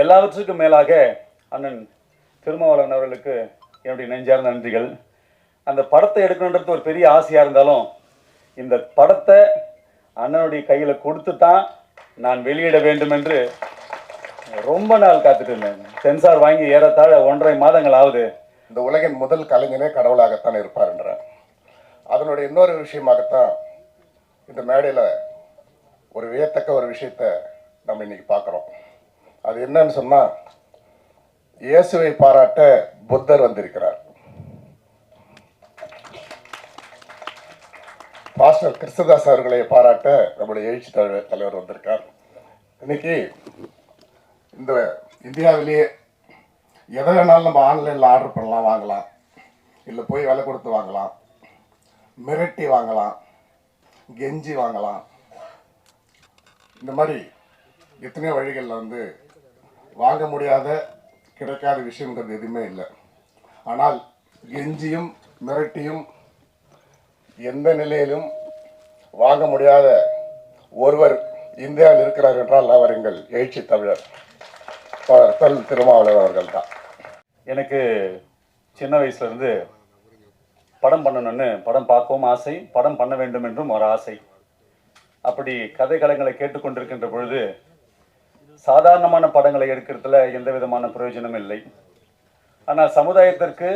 எல்லாவற்றுக்கும் மேலாக அண்ணன் திருமாவளவன் அவர்களுக்கு என்னுடைய நெஞ்சார்ந்த நன்றிகள். அந்த படத்தை எடுக்கணுன்றது ஒரு பெரிய ஆசையாக இருந்தாலும் இந்த படத்தை அண்ணனுடைய கையில் கொடுத்து தான் நான் வெளியிட வேண்டும் என்று ரொம்ப நாள் காத்துட்டு இருந்தேன். சென்சார் வாங்கி ஏறத்தாழ ஒன்றரை மாதங்கள் ஆகுது. இந்த உலகின் முதல் கலைஞனே கடவுளாகத்தான் இருப்பார்ன்ற அதனுடைய இன்னொரு விஷயமாகத்தான் இந்த மேடையில் ஒரு வியத்தக்க ஒரு விஷயத்தை நம்ம இன்னைக்கு பார்க்குறோம். அது என்னன்னு சொன்னால் இயேசுவை பாராட்ட புத்தர் வந்திருக்கிறார். பாஸ்டர் கிருஷ்ணதாஸ் அவர்களை பாராட்ட நம்முடைய எழுச்சி தலைவர் தலைவர் வந்திருக்கார். இன்னைக்கு இந்த இந்தியாவிலேயே எதை வேணாலும் நம்ம ஆன்லைனில் ஆர்டர் பண்ணலாம் வாங்கலாம். இல்லை போய் விலை கொடுத்து வாங்கலாம். மிரட்டி வாங்கலாம். கெஞ்சி வாங்கலாம். இந்த மாதிரி எத்தனையோ வழிகளில் வந்து வாங்க முடியாத கிடைக்காத விஷயங்கிறது எதுவுமே இல்லை. ஆனால் எஞ்சியும் மிரட்டியும் எந்த நிலையிலும் வாங்க முடியாத ஒருவர் இந்தியாவில் இருக்கிறார் என்றால் அவர் எங்கள் எழுச்சி தமிழர். தல் தொல் அவர்கள் தான் எனக்கு சின்ன வயசுலேருந்து படம் பண்ணணும்னு படம் பார்க்கவும் ஆசை படம் பண்ண வேண்டும் என்றும் ஒரு ஆசை. அப்படி கதை கலங்களை கேட்டுக்கொண்டிருக்கின்ற பொழுது சாதாரணமான படங்களை எடுக்கிறதுல எந்த விதமான பிரயோஜனமும் இல்லை. ஆனால் சமுதாயத்திற்கு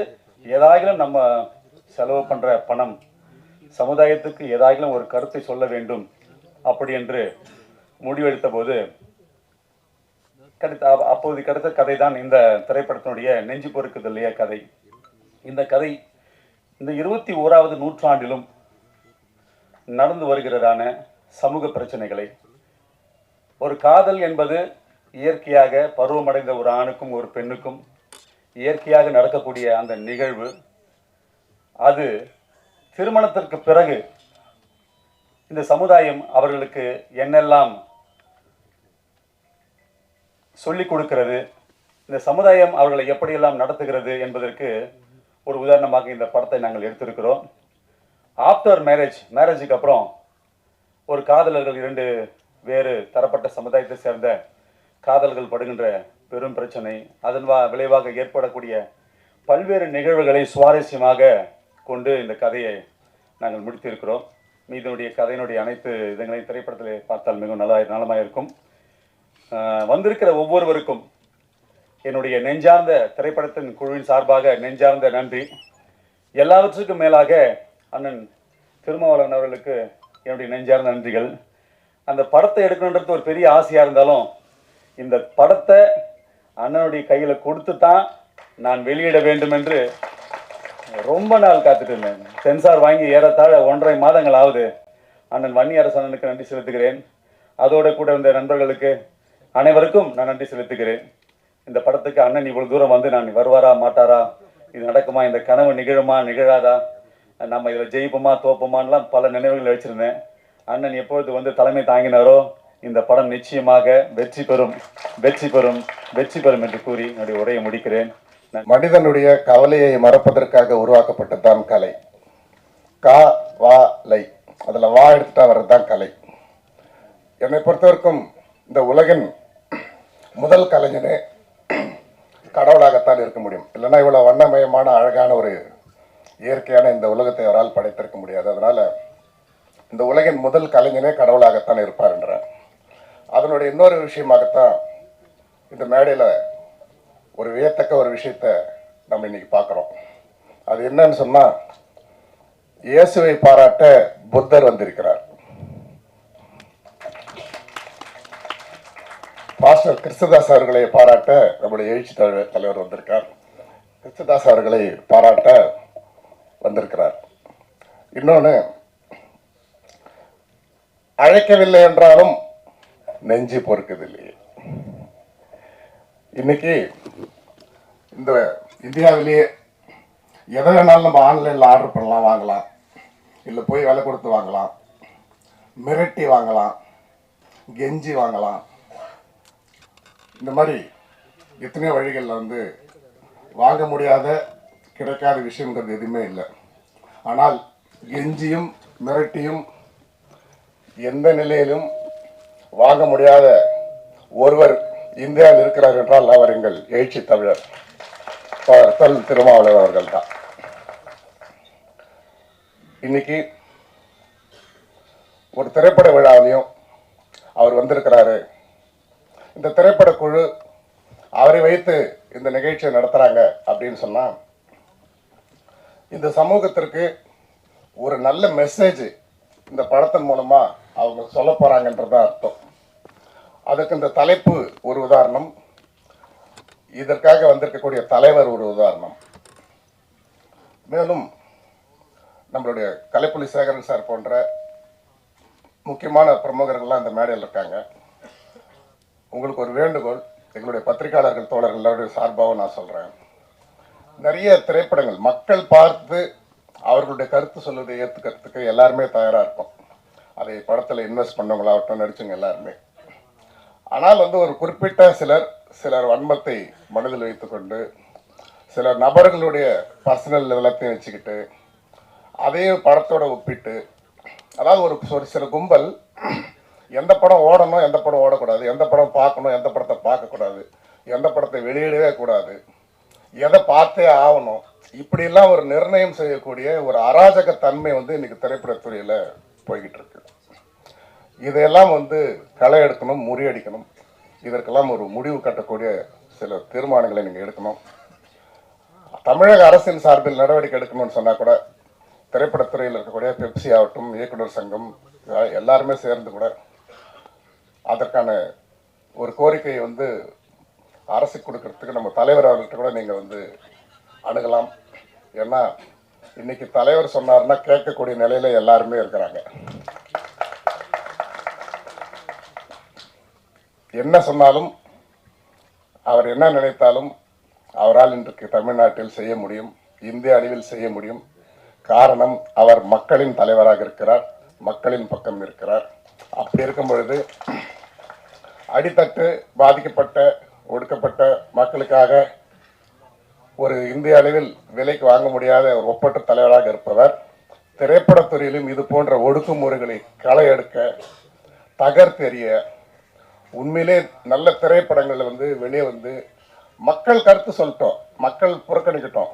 ஏதாகிலும் நம்ம செலவு பண்ற பணம் சமுதாயத்துக்கு ஏதாகிலும் ஒரு கருத்தை சொல்ல வேண்டும் அப்படி என்று முடிவெடுத்த போது கிடைத்த அப்போது கிடைத்த கதை தான் இந்த திரைப்படத்தினுடைய நெஞ்சு பொறுக்குது இல்லையா கதை. இந்த கதை இந்த இருபத்தி ஓராவது நூற்றாண்டிலும் நடந்து வருகிறதான சமூக பிரச்சனைகளை ஒரு காதல் என்பது இயற்கையாக பருவமடைந்த ஒரு ஆணுக்கும் ஒரு பெண்ணுக்கும் இயற்கையாக நடக்கக்கூடிய அந்த நிகழ்வு. அது திருமணத்திற்கு பிறகு இந்த சமுதாயம் அவர்களுக்கு என்னெல்லாம் சொல்லிக் கொடுக்கிறது இந்த சமுதாயம் அவர்களை எப்படியெல்லாம் நடத்துகிறது என்பதற்கு ஒரு உதாரணமாக இந்த படத்தை நாங்கள் எடுத்திருக்கிறோம். ஆஃப்டர் மேரேஜ் மேரேஜுக்கு அப்புறம் ஒரு காதலர்கள் இரண்டு வேறு தரப்பட்ட சமுதாயத்தை சேர்ந்த காதல்கள் படுகின்ற பெரும் பிரச்சனை. அதன் வா விளைவாக ஏற்படக்கூடிய பல்வேறு நிகழ்வுகளை சுவாரஸ்யமாக கொண்டு இந்த கதையை நாங்கள் முடித்திருக்கிறோம். மீதனுடைய கதையினுடைய அனைத்து இதுங்களையும் திரைப்படத்தில் பார்த்தால் மிகவும் நல்லா நலமாக இருக்கும் வந்திருக்கிற ஒவ்வொருவருக்கும் என்னுடைய நெஞ்சார்ந்த திரைப்படத்தின் குழுவின் சார்பாக நெஞ்சார்ந்த நன்றி. எல்லாவற்றுக்கும் மேலாக அண்ணன் திருமாவளவன் அவர்களுக்கு என்னுடைய நெஞ்சார்ந்த நன்றிகள். அந்த படத்தை எடுக்கணுன்றது ஒரு பெரிய ஆசையாக இருந்தாலும் இந்த படத்தை அண்ணனுடைய கையில் கொடுத்து தான் நான் வெளியிட வேண்டும் என்று ரொம்ப நாள் காத்துட்டு இருந்தேன். சென்சார் வாங்கி ஏறத்தாழ ஒன்றரை மாதங்கள் ஆகுது. அண்ணன் வன்னி அரசனுக்கு நன்றி செலுத்துகிறேன். அதோட கூட இந்த நண்பர்களுக்கு அனைவருக்கும் நான் நன்றி செலுத்துகிறேன். இந்த படத்துக்கு அண்ணன் இவ்வளோ தூரம் வந்து நான் வருவாரா மாட்டாரா? இது நடக்குமா? இந்த கனவு நிகழுமா நிகழாதா? நம்ம இதில் ஜெயிப்போமா தோப்போமான்லாம் பல நினைவுகள் வச்சிருந்தேன். அண்ணன் எப்பொழுது வந்து தலைமை தாங்கினாரோ இந்த படம் நிச்சயமாக வெற்றி பெறும் வெற்றி பெறும் வெற்றி பெறும் என்று கூறி என்னுடைய உரையை முடிக்கிறேன். மனிதனுடைய கவலையை மறப்பதற்காக உருவாக்கப்பட்டதுதான் கலை. கா வா லை. அதில் வா எடுத்துட்டா வர்றது தான் கலை. என்னை பொறுத்தவரைக்கும் இந்த உலகின் முதல் கலைஞனே கடவுளாகத்தான் இருக்க முடியும். இல்லைன்னா இவ்வளோ வண்ணமயமான அழகான ஒரு இயற்கையான இந்த உலகத்தை அவரால் படைத்திருக்க முடியாது. அதனால் இந்த உலகின் முதல் கலைஞனே கடவுளாகத்தான் இருப்பார் என்றார். அதனுடைய இன்னொரு விஷயமாகத்தான் இந்த மேடையில் ஒரு வியத்தக்க ஒரு விஷயத்த நம்ம இன்னைக்கு பார்க்குறோம். அது என்னன்னு சொன்னால் இயேசுவை பாராட்ட புத்தர் வந்திருக்கிறார். பாஸ்டர் கிறிஸ்துதாஸ் அவர்களை பாராட்ட நம்முடைய எழுச்சி தலைவர் தலைவர் வந்திருக்கார். கிறிஸ்துதாஸ் அவர்களை பாராட்ட வந்திருக்கிறார். இன்னொன்று அழைக்கவில்லை என்றாலும் நெஞ்சு பொறுக்குதில்லையே இன்னைக்கு இந்த இந்தியாவிலேயே எதை வேணாலும் நம்ம ஆன்லைனில் ஆர்டர் பண்ணலாம் வாங்கலாம். இல்லை போய் விலை கொடுத்து வாங்கலாம். மிரட்டி வாங்கலாம். கெஞ்சி வாங்கலாம். இந்த மாதிரி எத்தனையோ வழிகளில் வந்து வாங்க முடியாத கிடைக்காத விஷயங்கிறது எதுவுமே இல்லை. ஆனால் கெஞ்சியும் மிரட்டியும் எந்த நிலையிலும் வாங்க முடியாத ஒருவர் இந்தியாவில் இருக்கிறார் என்றால் அவர் எங்கள் எழுச்சி தமிழர். தல் தொல் அவர்கள் தான் இன்னைக்கு ஒரு திரைப்பட விழாவிலையும் அவர் வந்திருக்கிறாரு. இந்த திரைப்பட குழு அவரை வைத்து இந்த நிகழ்ச்சியை நடத்துறாங்க அப்படின்னு சொன்னா இந்த சமூகத்திற்கு ஒரு நல்ல மெசேஜ் இந்த படத்தின் மூலமா அவங்க சொல்ல போறாங்கன்றது அர்த்தம். அதுக்கு இந்த தலைப்பு ஒரு உதாரணம். இதற்காக வந்திருக்கக்கூடிய தலைவர் ஒரு உதாரணம். மேலும் நம்மளுடைய கலைப்புலி சேகரன் சார் போன்ற முக்கியமான பிரமுகர்கள்லாம் இந்த மேடையில் இருக்காங்க. உங்களுக்கு ஒரு வேண்டுகோள் எங்களுடைய பத்திரிகையாளர்கள் தோழர்கள் எல்லாருடைய சார்பாகவும் நான் சொல்கிறேன் நிறைய திரைப்படங்கள் மக்கள் பார்த்து அவர்களுடைய கருத்து சொல்வதை ஏற்றுக்கிறதுக்கு எல்லாருமே தயாராக இருக்கும் அதை படத்தில் இன்வெஸ்ட் பண்ணவங்களாகட்டும் நடிச்சுங்க எல்லாருமே. ஆனால் வந்து ஒரு குறிப்பிட்ட சிலர் சிலர் வன்மத்தை மனதில் வைத்துக்கொண்டு சில நபர்களுடைய பர்சனல் எல்லாத்தையும் வச்சுக்கிட்டு அதையும் படத்தோட ஒப்பிட்டு அதாவது ஒரு ஒரு சில கும்பல் எந்த படம் ஓடணும் எந்த படம் ஓடக்கூடாது எந்த படம் பார்க்கணும் எந்த படத்தை பார்க்கக்கூடாது எந்த படத்தை வெளியிடவே கூடாது எதை பார்த்தே ஆகணும் இப்படிலாம் ஒரு நிர்ணயம் செய்யக்கூடிய ஒரு அராஜக தன்மை வந்து இன்னைக்கு திரைப்படத்துறையில் போய்கிட்டு இருக்கு. இதையெல்லாம் வந்து களை எடுக்கணும் முறியடிக்கணும் இதற்கெல்லாம் ஒரு முடிவு கட்டக்கூடிய சில தீர்மானங்களை நீங்கள் எடுக்கணும். தமிழக அரசின் சார்பில் நடவடிக்கை எடுக்கணும்னு சொன்னால் கூட திரைப்படத்துறையில் இருக்கக்கூடிய பெப்சி ஆகட்டும் இயக்குனர் சங்கம் எல்லாருமே சேர்ந்து கூட அதற்கான ஒரு கோரிக்கையை வந்து அரசு கொடுக்கறதுக்கு நம்ம தலைவர் அவர்கள்ட்ட கூட நீங்கள் வந்து அணுகலாம். ஏன்னா இன்னைக்கு தலைவர் சொன்னார்னா கேட்கக்கூடிய நிலையில எல்லாருமே இருக்கிறாங்க. என்ன சொன்னாலும் அவர் என்ன நினைத்தாலும் அவரால் இன்றைக்கு தமிழ்நாட்டில் செய்ய முடியும் இந்திய அளவில் செய்ய முடியும். காரணம் அவர் மக்களின் தலைவராக இருக்கிறார் மக்களின் பக்கம் இருக்கிறார். அப்படி இருக்கும் பொழுது அடித்தட்டு பாதிக்கப்பட்ட ஒடுக்கப்பட்ட மக்களுக்காக ஒரு இந்திய அளவில் விலைக்கு வாங்க முடியாத ஒரு ஒப்பற்ற தலைவராக இருப்பவர் திரைப்படத்துறையிலும் இது போன்ற ஒடுக்குமுறைகளை களை எடுக்க தகர்த்தெறிய உண்மையிலே நல்ல திரைப்படங்கள் வந்து வெளியே வந்து மக்கள் கருத்து சொல்லிட்டோம். மக்கள் புறக்கணிக்கிட்டோம்.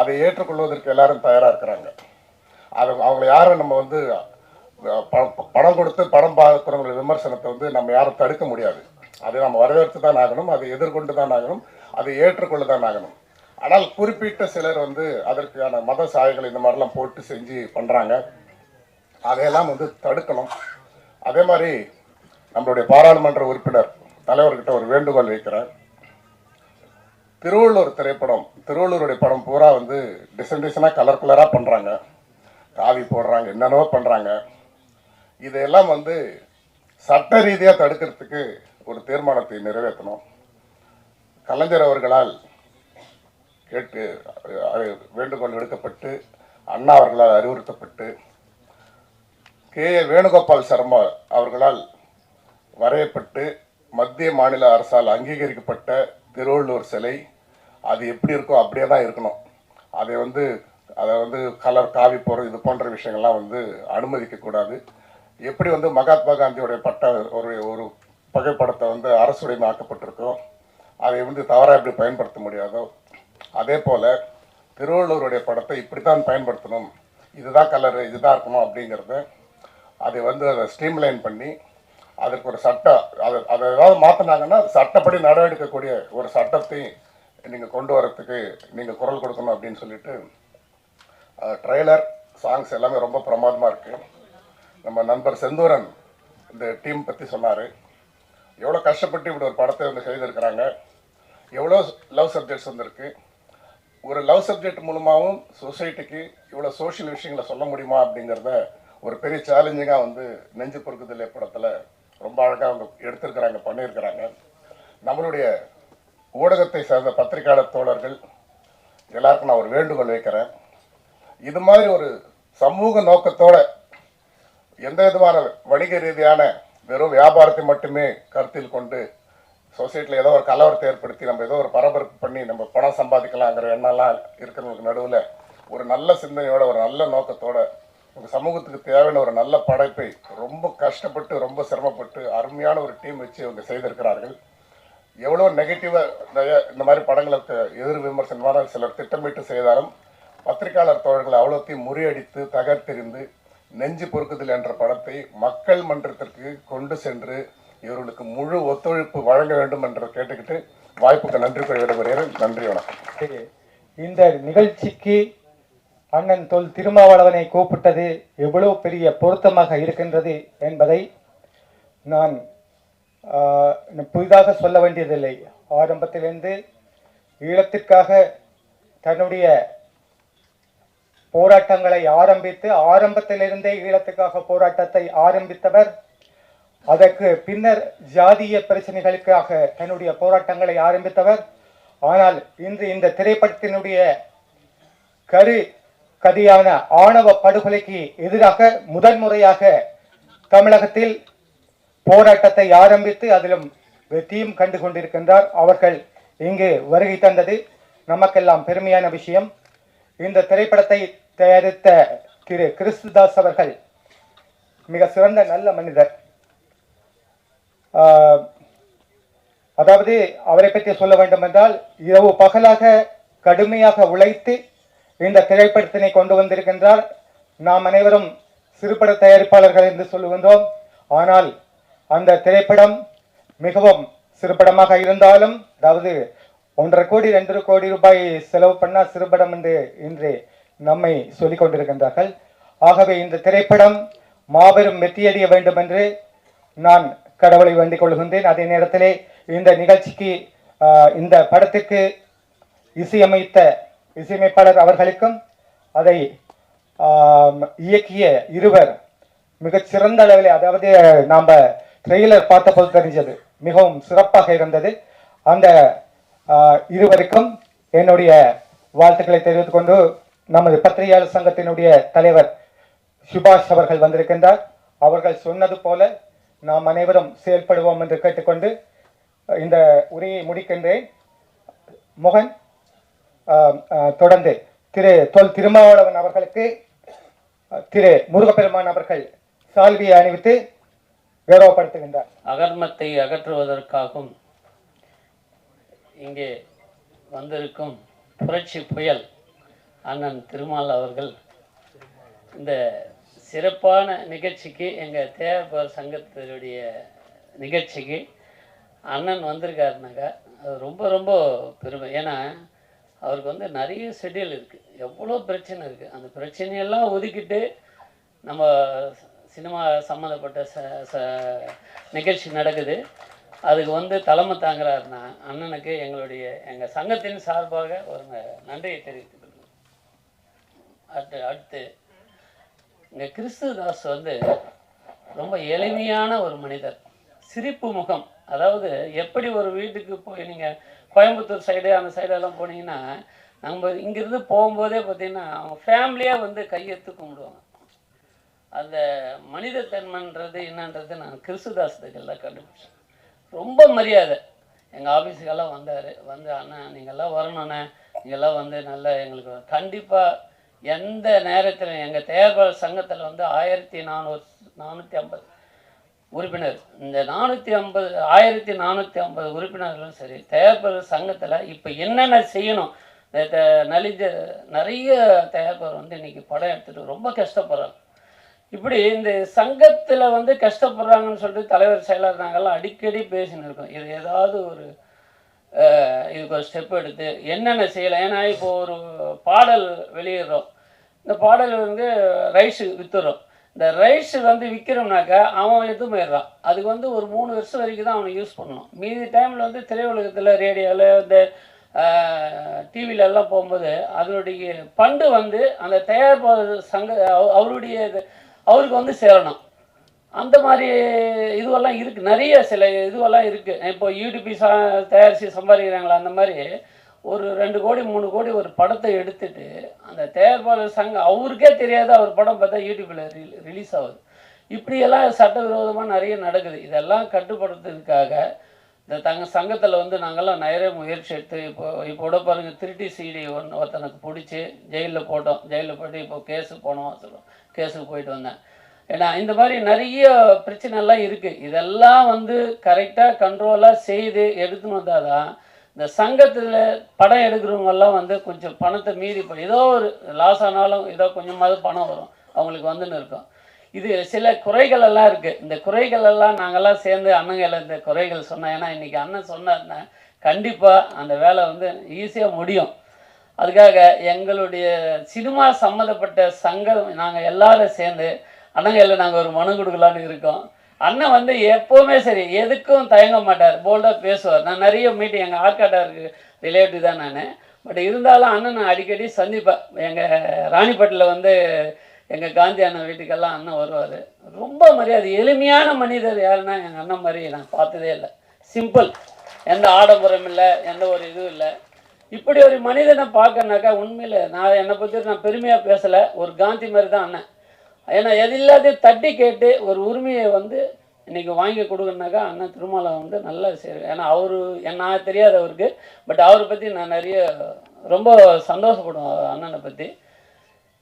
அதை ஏற்றுக்கொள்வதற்கு எல்லாரும் தயாராக இருக்கிறாங்க. அது அவங்கள யாரும் நம்ம வந்து பணம் கொடுத்து படம் பார்க்குறவங்களோட விமர்சனத்தை வந்து நம்ம யாரும் தடுக்க முடியாது. அதை நம்ம வரவேற்று தான் ஆகணும். அதை எதிர்கொண்டு தான் ஆகணும். அதை ஏற்றுக்கொள்ள தான் ஆகணும். ஆனால் குறிப்பிட்ட சிலர் வந்து அதற்கான மத சாயங்கள் இந்த மாதிரிலாம் போட்டு செஞ்சு பண்ணுறாங்க அதையெல்லாம் வந்து தடுக்கணும். அதே மாதிரி நம்மளுடைய பாராளுமன்ற உறுப்பினர் தலைவர்கிட்ட ஒரு வேண்டுகோள் வைக்கிறேன் திருவள்ளூர் திரைப்படம் திருவள்ளூருடைய படம் பூரா வந்து டிசைன் டிசைனாக கலர் கலராக பண்ணுறாங்க காவி போடுறாங்க என்னென்னவோ பண்ணுறாங்க இதையெல்லாம் வந்து சட்ட ரீதியாக தடுக்கிறதுக்கு ஒரு தீர்மானத்தை நிறைவேற்றணும். கலைஞர் அவர்களால் கேட்டு வேண்டுகோள் விடுக்கப்பட்டு அண்ணா அவர்களால் அறிவுறுத்தப்பட்டு கே வேணுகோபால் சர்மா அவர்களால் வரையப்பட்டு மத்திய மாநில அரசால் அங்கீகரிக்கப்பட்ட திருவள்ளூர் சிலை அது எப்படி இருக்கோ அப்படியே தான் இருக்கணும். அதை வந்து அதை வந்து கலர் காவி போகிற இது போன்ற விஷயங்கள்லாம் வந்து அனுமதிக்கக்கூடாது. எப்படி வந்து மகாத்மா காந்தியோடைய பட்ட ஒரு ஒரு புகைப்படத்தை வந்து அரசுடைமையாக்கப்பட்டிருக்கோ அதை வந்து தவறாக எப்படி பயன்படுத்த முடியாதோ அதே போல் திருவள்ளுவருடைய படத்தை இப்படித்தான் பயன்படுத்தணும். இதுதான் கலரு இதுதான் இருக்கணும் அப்படிங்கிறத அதை வந்து அதை ஸ்ட்ரீம்லைன் பண்ணி அதற்கு ஒரு சட்டம் அதை அதை ஏதாவது மாற்றினாங்கன்னா சட்டப்படி நடவடிக்கக்கூடிய ஒரு சட்டத்தையும் நீங்கள் கொண்டு வரத்துக்கு நீங்கள் குரல் கொடுக்கணும் அப்படின்னு சொல்லிட்டு ட்ரெய்லர் சாங்ஸ் எல்லாமே ரொம்ப பிரமாதமாக இருக்குது நம்ம நண்பர் செந்தூரன் இந்த டீம் பற்றி சொன்னார். எவ்வளோ கஷ்டப்பட்டு இப்படி ஒரு படத்தை வந்து செய்திருக்கிறாங்க. எவ்வளோ லவ் சப்ஜெக்ட்ஸ் வந்திருக்கு. ஒரு லவ் சப்ஜெக்ட் மூலமாகவும் சொசைட்டிக்கு இவ்வளோ சோஷியல் விஷயங்களை சொல்ல முடியுமா அப்படிங்கிறத ஒரு பெரிய சேலஞ்சிங்காக வந்து நெஞ்சு பொறுக்குதலே படத்தில். ரொம்ப அழகாக அவங்க எடுத்திருக்கிறாங்க பண்ணியிருக்கிறாங்க. நம்மளுடைய ஊடகத்தை சேர்ந்த பத்திரிகையாளர் தோழர்கள் எல்லாருக்கும் நான் ஒரு வேண்டுகோள் வைக்கிறேன். இது மாதிரி ஒரு சமூக நோக்கத்தோட எந்த விதமான வணிக ரீதியான வெறும் வியாபாரத்தை மட்டுமே கருத்தில் கொண்டு சொசைட்டியில் ஏதோ ஒரு கலவரத்தை ஏற்படுத்தி நம்ம ஏதோ ஒரு பரபரப்பு பண்ணி நம்ம பணம் சம்பாதிக்கலாங்கிற எண்ணெல்லாம் இருக்கிறவங்களுக்கு நடுவில் ஒரு நல்ல சிந்தனையோட ஒரு நல்ல நோக்கத்தோட உங்க சமூகத்துக்கு தேவையான ஒரு நல்ல படைப்பை ரொம்ப கஷ்டப்பட்டு ரொம்ப சிரமப்பட்டு அருமையான ஒரு டீம் வச்சு இவங்க செய்திருக்கிறார்கள். எவ்வளோ நெகட்டிவாக இந்த மாதிரி படங்களுக்கு எதிர் விமர்சனமான சிலர் திட்டமிட்டு செய்தாலும் பத்திரிகையாளர் தோழர்கள் அவ்வளோத்தையும் முறியடித்து தகர்த்தெறிந்து நெஞ்சு பொறுக்குதல் என்ற படத்தை மக்கள் மன்றத்திற்கு கொண்டு சென்று இவர்களுக்கு முழு ஒத்துழைப்பு வழங்க வேண்டும் என்று கேட்டுக்கிட்டு வாய்ப்புக்கு நன்றி கொள்ள விடைபெறுகிறேன். நன்றி வணக்கம். இந்த நிகழ்ச்சிக்கு அண்ணன் தொல் திருமாவளவனை கூப்பிட்டது எவ்வளவு பெரிய பொருத்தமாக இருக்கின்றது என்பதை நான் புதிதாக சொல்ல வேண்டியதில்லை. ஆரம்பத்திலிருந்து ஈழத்திற்காக தன்னுடைய போராட்டங்களை ஆரம்பித்து ஆரம்பத்திலிருந்தே ஈழத்துக்காக போராட்டத்தை ஆரம்பித்தவர். அதற்கு பின்னர் ஜாதிய பிரச்சனைகளுக்காக தன்னுடைய போராட்டங்களை ஆரம்பித்தவர். ஆனால் இன்று இந்த திரைப்படத்தினுடைய கரு கதியான ஆணவ படுகொலைக்கு எதிராக முதன்முறையாக தமிழகத்தில் போராட்டத்தை ஆரம்பித்து அதிலும் வெற்றியும் கண்டு கொண்டிருக்கின்றார் அவர்கள் இங்கு வருகை தந்தது நமக்கெல்லாம் பெருமையான விஷயம். இந்த திரைப்படத்தை தயாரித்த திரு. கிறிஸ்துதாஸ் அவர்கள் மிக சிறந்த நல்ல மனிதர். ஆஹ், அதாவது அவரை பற்றி சொல்ல வேண்டும் என்றால் இரவு பகலாக கடுமையாக உழைத்து இந்த திரைப்படத்தினை கொண்டு வந்திருக்கின்றார். நாம் அனைவரும் சிறுபட தயாரிப்பாளர்கள் என்று சொல்லுகின்றோம். ஆனால் அந்த திரைப்படம் மிகவும் சிறுபடமாக இருந்தாலும் அதாவது ஒன்றரை கோடி ரெண்டரை கோடி ரூபாய் செலவு பண்ணால் சிறுபடம் என்று இன்று நம்மை சொல்லிக் கொண்டிருக்கின்றார்கள். ஆகவே இந்த திரைப்படம் மாபெரும் வெற்றியடைய வேண்டும் என்று நான் கடவுளை வேண்டிக் கொள்கின்றேன். அதே நேரத்திலே இந்த நிகழ்ச்சிக்கு இந்த படத்துக்கு இசையமைத்த இசையமைப்பாளர் அவர்களுக்கும் அதை இயக்கிய இருவர் மிகச்சிறந்த அளவில் அதாவது நாம் ட்ரெய்லர் பார்த்தபோது தெரிஞ்சது மிகவும் சிறப்பாக இருந்தது. அந்த இருவருக்கும் என்னுடைய வாழ்த்துக்களை தெரிவித்துக் கொண்டு நமது பத்திரிகையாளர் சங்கத்தினுடைய தலைவர் சுபாஷ் அவர்கள் வந்திருக்கின்றார். அவர்கள் சொன்னது போல நாம் அனைவரும் செயல்படுவோம் என்று கேட்டுக்கொண்டு இந்த உரையை முடிக்கின்றேன். மோகன் தொடர்ந்து திரு தொல் திருமாவளவன் அவர்களுக்கு திரு முருகப்பெருமான் அவர்கள் சால்வியை அணிவித்து கௌரவப்படுத்துகின்றார். அகர்மத்தை அகற்றுவதற்காகவும் இங்கே வந்திருக்கும் புரட்சி புயல் அண்ணன் திருமால் அவர்கள் இந்த சிறப்பான நிகழ்ச்சிக்கு எங்கள் தேவப்பார் சங்கத்தினுடைய நிகழ்ச்சிக்கு அண்ணன் வந்திருக்காருனாக்கா அது ரொம்ப ரொம்ப பெருமை. ஏன்னா அவருக்கு வந்து நிறைய ஷெட்யூல் இருக்குது எவ்வளோ பிரச்சனை இருக்குது அந்த பிரச்சனையெல்லாம் ஒதுக்கிட்டு நம்ம சினிமா சம்மந்தப்பட்ட ச ச நிகழ்ச்சி நடக்குது. அதுக்கு வந்து தலைமை தாங்குறாருன்னா அண்ணனுக்கு எங்களுடைய எங்கள் சங்கத்தின் சார்பாக ஒரு நன்றியை தெரிவித்துக் கொள்கிறோம் அடுத்து அடுத்து இங்கே கிறிஸ்துதாஸ் வந்து ரொம்ப எளிமையான ஒரு மனிதர். சிரிப்பு முகம். அதாவது எப்படி ஒரு வீட்டுக்கு போய் நீங்கள் கோயம்புத்தூர் சைடு அந்த சைடெல்லாம் போனீங்கன்னா நம்ம இங்கேருந்து போகும்போதே பார்த்தீங்கன்னா அவங்க ஃபேமிலியாக வந்து கையெடுத்து கும்பிடுவாங்க. அந்த மனிதத்தன்மைன்றது என்னன்றது நான் கிறிஸ்துதாசத்துக்கெல்லாம் கண்டுபிடிச்சேன். ரொம்ப மரியாதை. எங்கள் ஆஃபீஸுக்கெல்லாம் வந்தார். வந்து அண்ணா நீங்கள்லாம் வரணுண்ணே நீங்கள்லாம் வந்து நல்லா எங்களுக்கு கண்டிப்பாக எந்த நேரத்தில் எங்கள் தேர்தல் சங்கத்தில் வந்து ஆயிரத்தி நானூறு நானூற்றி ஐம்பது உறுப்பினர். இந்த நானூற்றி ஐம்பது ஆயிரத்தி நானூற்றி ஐம்பது உறுப்பினர்களும் சரி தயாரிப்பாளர் சங்கத்தில் இப்போ என்னென்ன செய்யணும்? இந்த த- நலிஞ்ச நிறைய தயாரிப்பாளர் வந்து இன்னைக்கு படம் எடுத்துட்டு ரொம்ப கஷ்டப்படுறாங்க. இப்படி இந்த சங்கத்தில் வந்து கஷ்டப்படுறாங்கன்னு சொல்லிட்டு தலைவர் செயலர் நாங்கள்லாம் அடிக்கடி பேசின்னு இருக்கோம். இது ஏதாவது ஒரு இதுக்கு ஒரு ஸ்டெப் எடுத்து என்னென்ன செய்யலாம்? ஏன்னா இப்போ ஒரு பாடல் வெளியிடுறோம். இந்த பாடல் வந்து ரைஸ் வித்துறோம். இந்த ரைட்ஸ் வந்து விற்கிறோம்னாக்கா அவன் எடுத்து போயிடுறான். அதுக்கு வந்து ஒரு மூணு வருஷம் வரைக்கும் தான் அவனை யூஸ் பண்ணணும். மீதி டைமில் வந்து திரையுலகத்தில் ரேடியோவில் இந்த டிவியில எல்லாம் போகும்போது அதனுடைய பண்டு வந்து அந்த தயாரிப்பாளர் சங்க அவருடைய இது- அவருக்கு வந்து சேரணும். அந்த மாதிரி இதுவெல்லாம் இருக்குது நிறைய சில இதுவெல்லாம் இருக்குது இப்போ யூடிபி சா தயாரித்து சம்பாதிக்கிறாங்களா அந்த மாதிரி. ஒரு ரெண்டு கோடி மூணு கோடி ஒரு படத்தை எடுத்துட்டு அந்த தயாரிப்பாளர் சங்கம் அவருக்கே தெரியாத அவர் படம் பார்த்தா யூடியூப்பில் ரிலீஸ் ஆகுது. இப்படியெல்லாம் சட்டவிரோதமாக நிறைய நடக்குது. இதெல்லாம் கட்டுப்படுத்துறதுக்காக இந்த தங்க சங்கத்தில் வந்து நாங்கள்லாம் நிறைய முயற்சி எடுத்து இப்போ இப்போ கூட பாருங்கள் திருட்டி சிடி ஒன்று ஒருத்தனுக்கு பிடிச்சி ஜெயிலில் போட்டோம். ஜெயிலில் போட்டு இப்போ கேஸு போனோம் சொல்லுவோம் கேஸுக்கு போயிட்டு வந்தேன். ஏன்னா இந்த மாதிரி நிறைய பிரச்சனைலாம் இருக்குது இதெல்லாம் வந்து கரெக்டாக கண்ட்ரோலாக செய்து எடுத்துன்னு வந்தால் தான் இந்த சங்கத்தில் படம் எடுக்கிறவங்கெல்லாம் வந்து கொஞ்சம் பணத்தை மீறி இப்போ ஏதோ ஒரு லாஸ் ஆனாலும் ஏதோ கொஞ்சமாவது பணம் வரும். அவங்களுக்கு வந்துன்னு இருக்கும். இது சில குறைகள் எல்லாம் இருக்குது இந்த குறைகள் எல்லாம் நாங்கள்லாம் சேர்ந்து அண்ணங்களை இந்த குறைகள் சொன்னோம் ஏன்னா இன்றைக்கி அண்ணன் சொன்னார்னா கண்டிப்பாக அந்த வேலை வந்து ஈஸியாக முடியும். அதுக்காக எங்களுடைய சினிமா சம்மந்தப்பட்ட சங்கம் நாங்கள் எல்லாரும் சேர்ந்து அண்ணங்கையில் நாங்கள் ஒரு மனு கொடுக்கலான்னு இருக்கோம். அண்ணன் வந்து எப்போவுமே சரி எதுக்கும் தயங்க மாட்டார் போல்டாக பேசுவார். நான் நிறைய மீட்டிங் எங்கள் ஆற்காட்டாருக்கு ரிலேட்டிவ் தான் நான். பட் இருந்தாலும் அண்ணன் நான் அடிக்கடி சந்திப்பேன் எங்கள் ராணிப்பட்டில் வந்து எங்கள் காந்தி அண்ணன் வீட்டுக்கெல்லாம் அண்ணன் வருவார். ரொம்ப மரியாதை எளிமையான மனிதர் யாருன்னா எங்கள் அண்ணன் மாதிரி நான் பார்த்ததே இல்லை. சிம்பிள் எந்த ஆடம்பரம் இல்லை எந்த ஒரு இதுவும் இல்லை. இப்படி ஒரு மனிதனை பார்க்கறனாக்கா உண்மையில் நான் என்னை பற்றி நான் பெருமையாக பேசலை. ஒரு காந்தி மாதிரி தான் அண்ணன். ஏன்னா எது எல்லாத்தையும் தட்டி கேட்டு ஒரு உரிமையை வந்து இன்றைக்கி வாங்கி கொடுக்கணுனாக்கா அண்ணன் திருமாலை வந்து நல்லா சரி ஏன்னா அவரு என்ன நான் தெரியாது அவருக்கு. பட் அவரை பற்றி நான் நிறைய ரொம்ப சந்தோஷப்படுவேன் அண்ணனை பற்றி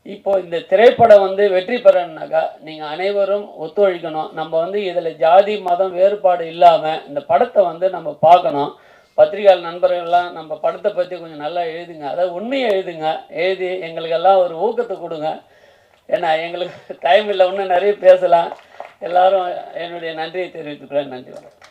இப்போ இந்த திரைப்படம் வந்து வெற்றி பெறணுனாக்கா நீங்கள் அனைவரும் ஒத்துழைக்கணும். நம்ம வந்து இதில் ஜாதி மதம் வேறுபாடு இல்லாமல் இந்த படத்தை வந்து நம்ம பார்க்கணும். பத்திரிகையாளர் நண்பர்கள்லாம் நம்ம படத்தை பற்றி கொஞ்சம் நல்லா எழுதுங்க. அதாவது உண்மையை எழுதுங்க. எழுதி எங்களுக்கெல்லாம் ஒரு ஊக்கத்தை கொடுங்க. ஏன்னா எங்களுக்கு டைம் இல்லை இன்னும் நிறைய பேசலாம். எல்லாரும் என்னுடைய நன்றியை தெரிவித்துக்கிறேன் நன்றி வணக்கம்.